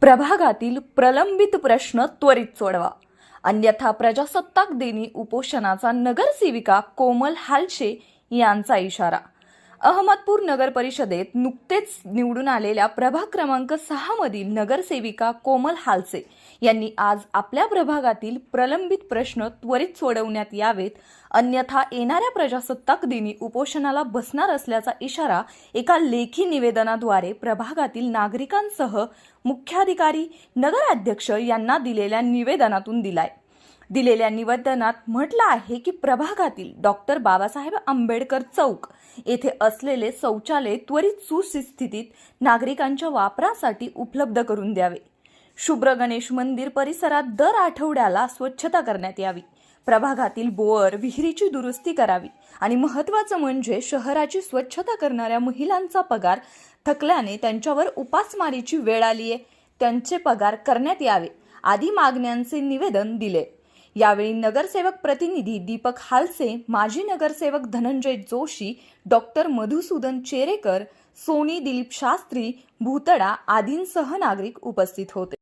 प्रभागातील प्रलंबित प्रश्न त्वरित सोडवा. अन्यथा प्रजासत्ताक दिनी उपोषणाचा नगरसेविका कोमल हालशे यांचा इशारा. अहमदपूर नगर परिषदेत नुकतेच निवडून आलेल्या प्रभाग क्रमांक सहा मधील नगरसेविका कोमल हालसे यांनी आज आपल्या प्रभागातील प्रलंबित प्रश्न त्वरित सोडवण्यात यावेत. अन्यथा येणाऱ्या प्रजासत्ताक दिनी उपोषणाला बसणार असल्याचा इशारा एका लेखी निवेदनाद्वारे प्रभागातील नागरिकांसह मुख्याधिकारी नगराध्यक्ष यांना दिलेल्या निवेदनातून दिलाय. दिलेल्या निवेदनात म्हटलं आहे की प्रभागातील डॉक्टर बाबासाहेब आंबेडकर चौक येथे असलेले शौचालय त्वरित सुस्थितीत नागरिकांच्या वापरासाठी उपलब्ध करून द्यावे. शुभ्र गणेश मंदिर परिसरात दर आठवड्याला स्वच्छता करण्यात यावी. प्रभागातील बोअर विहिरीची दुरुस्ती करावी आणि महत्त्वाचं म्हणजे शहराची स्वच्छता करणाऱ्या महिलांचा पगार थकल्याने त्यांच्यावर उपासमारीची वेळ आली आहे त्यांचे पगार करण्यात यावे. आदी मागण्यांचे निवेदन दिले. यावेळी नगरसेवक प्रतिनिधी दीपक हालसे माजी नगरसेवक धनंजय जोशी डॉक्टर मधुसूदन चेरेकर सोनी दिलीप शास्त्री भूतडा आदींसह नागरिक उपस्थित होते.